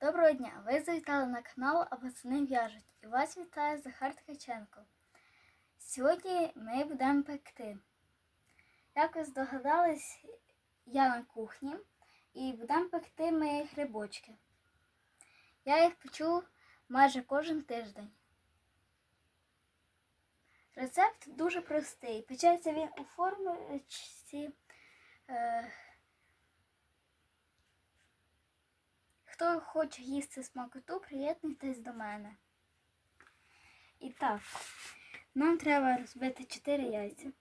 Доброго дня! Ви завітали на канал А в'яжуть і вас вітає Захар Ткаченко. Сьогодні ми будемо пекти. Як ви здогадались, я на кухні і будемо пекти ми грибочки. Я їх печу майже кожен тиждень. Рецепт дуже простий. Печеться він у формочці. Е, Хто хоче їсти смакоту, приєднуйтесь до мене. І так, нам треба розбити 4 яйця.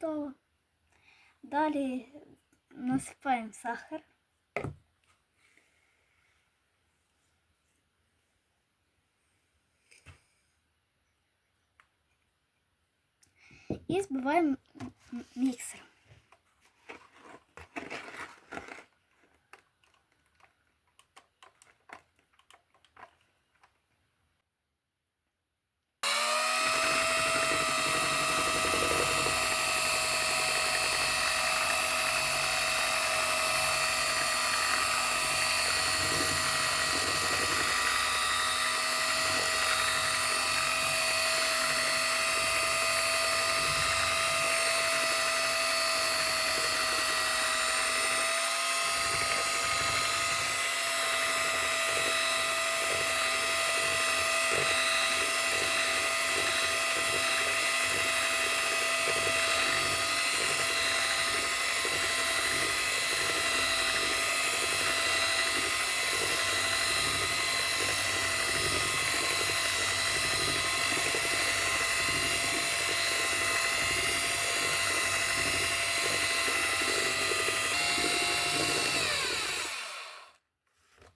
Готово. Далі насипаємо сахар. І збиваємо м- міксером.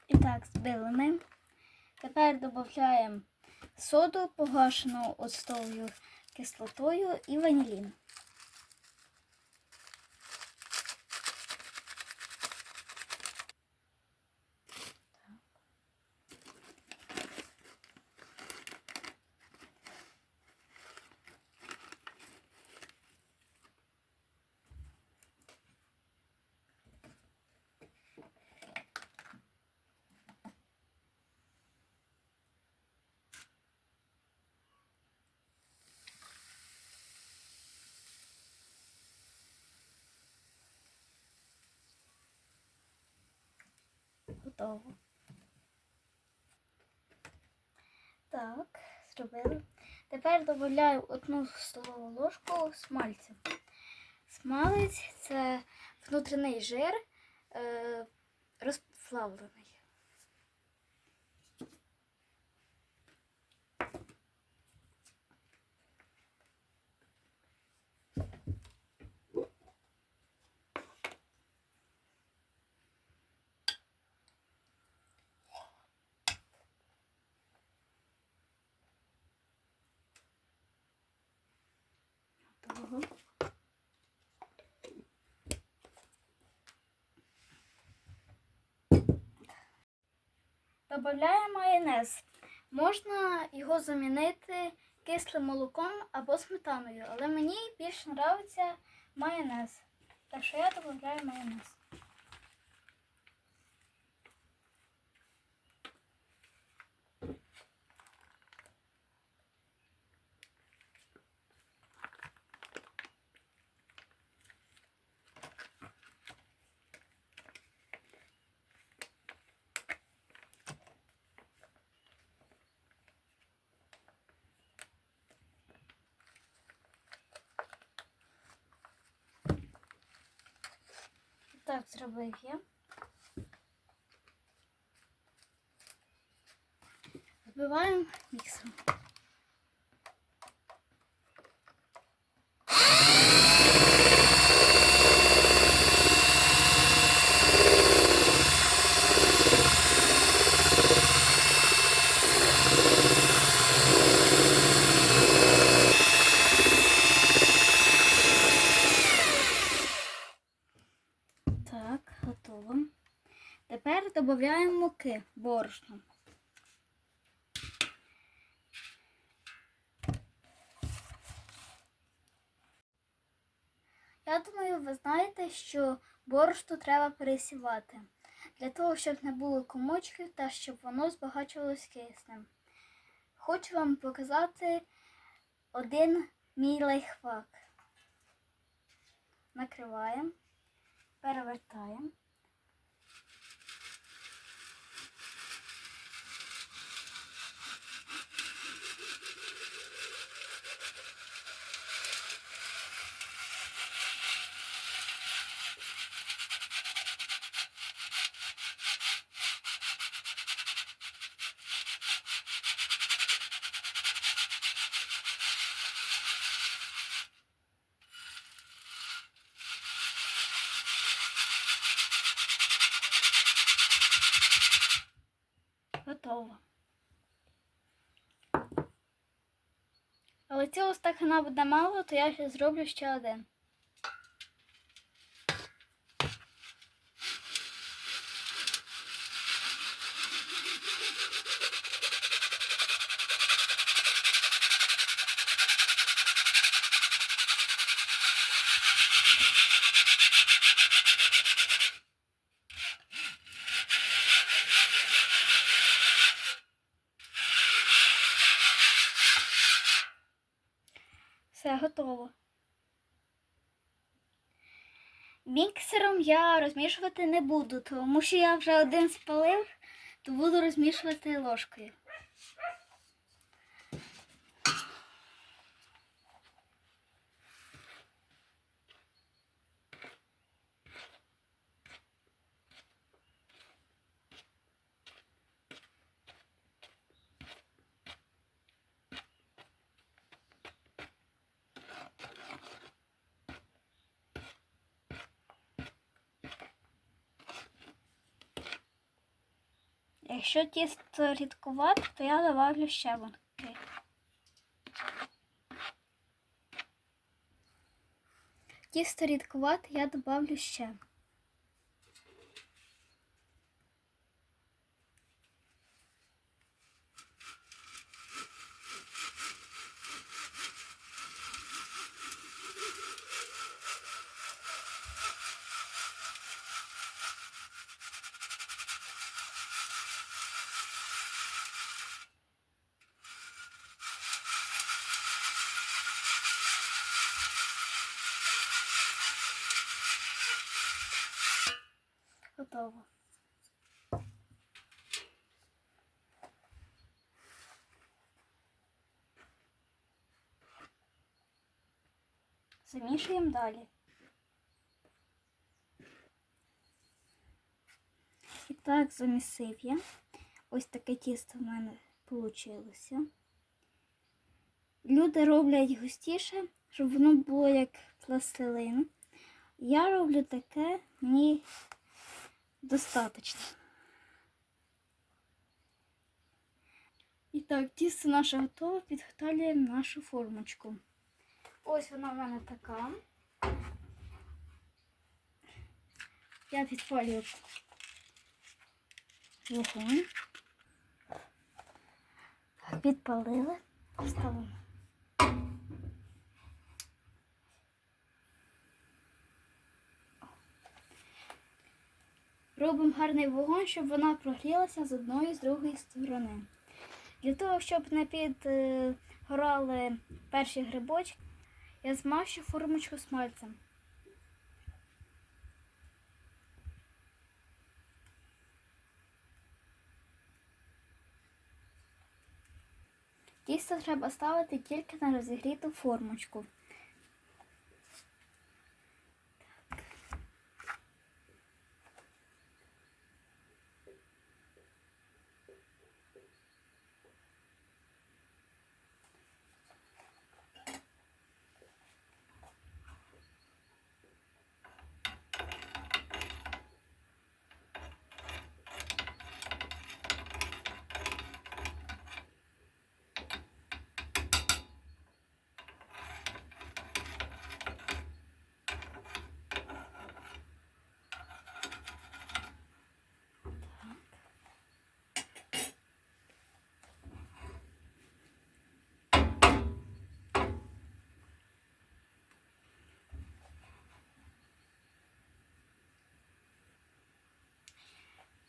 І так, збили ми. Тепер додаємо соду, погашену оцтовою кислотою і ванілін. Готово. Так, зробили. Тепер додаю одну столову ложку смальцю. Смалець це внутрішній жир е, розплавлений. Того. Добавляю майонез. Можна його замінити кислим молоком або сметаною, але мені більше подобається майонез. Так що я додаю майонез. зробив я. Збиваємо міксом. Додаємо муки, борошно. Я думаю, ви знаєте, що борошно треба пересівати для того, щоб не було комочків та щоб воно збагачувалось киснем. Хочу вам показати один мій лайфхак. Накриваємо, перевертаємо. Готово. Але цього стакана буде мало, то я ще зроблю ще один. Розмішувати не буду, тому що я вже один спалив, то буду розмішувати ложкою. Якщо тісто рідкувати, то я добавлю ще вонки. Тісто рідкувати, я добавлю ще. Готово. Замішуємо далі. І так замісив я. Ось таке тісто в мене вийшло. Люди роблять густіше, щоб воно було як пластилин. Я роблю таке, мені достаточно. І так, тісто наше готове, підготовлюємо нашу формочку. Ось вона в мене така. Я підпалюю вогонь. Підпалили, ставимо. Робимо гарний вогонь, щоб вона прогрілася з одної і з другої сторони. Для того, щоб не підгорали перші грибочки, я змащу формочку смальцем. Тісто треба ставити тільки на розігріту формочку.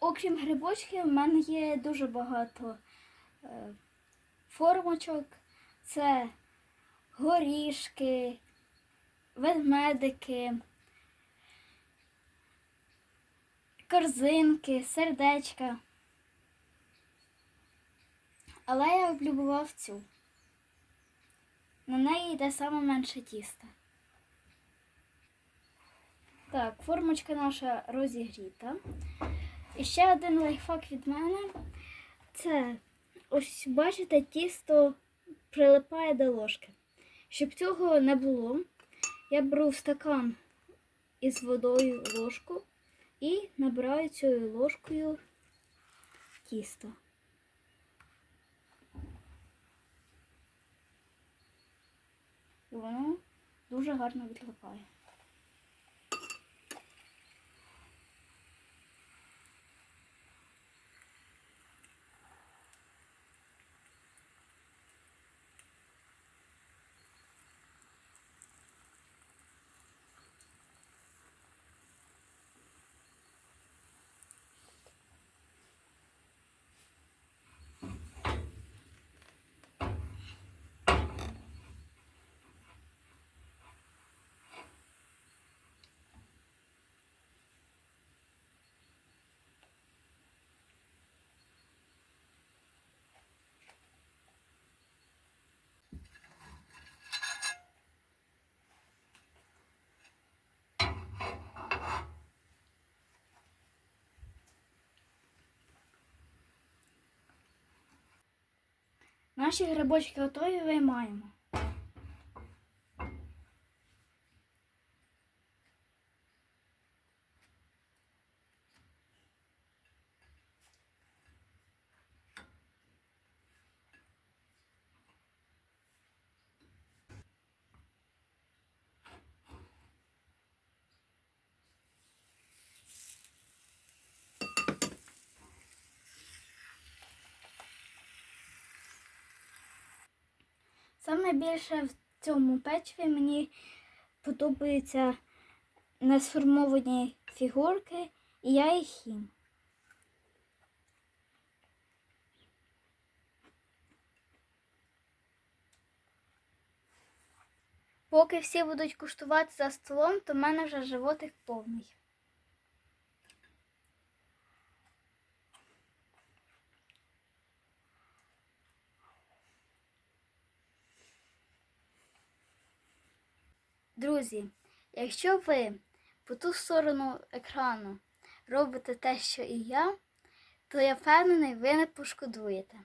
Окрім грибочків, в мене є дуже багато е, формочок. Це горішки, ведмедики, корзинки, сердечка. Але я облюбував цю. На неї йде саме менше тіста. Так, формочка наша розігріта. І ще один лайфхак від мене. Це ось бачите, тісто прилипає до ложки. Щоб цього не було, я беру в стакан із водою ложку і набираю цією ложкою тісто. І воно дуже гарно відлипає. Наші грибочки готові виймаємо. Саме більше в цьому печиві мені подобаються несформовані фігурки, і я їх їм. Поки всі будуть куштувати за столом, то в мене вже животик повний. Друзі, якщо ви по ту сторону екрану робите те, що і я, то я впевнений, ви не пошкодуєте.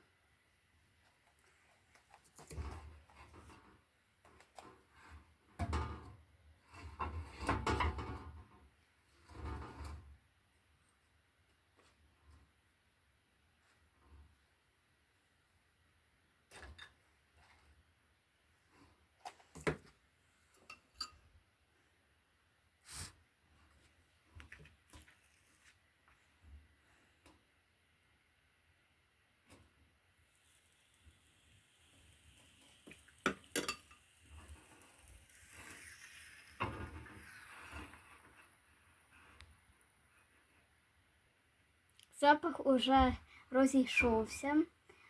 Запах уже розійшовся,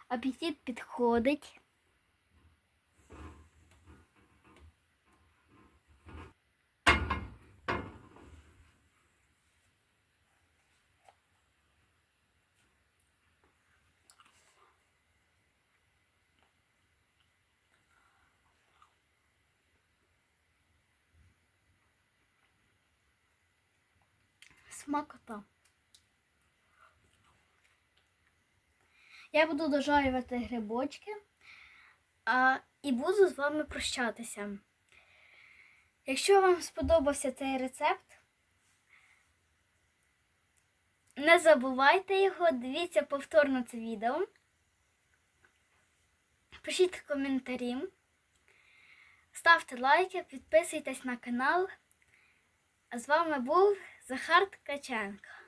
апетит підходить. Смакота. Я буду дожарювати грибочки а, і буду з вами прощатися. Якщо вам сподобався цей рецепт, не забувайте його, дивіться повторно це відео. Пишіть коментарі, ставте лайки, підписуйтесь на канал. А з вами був Захар Ткаченко.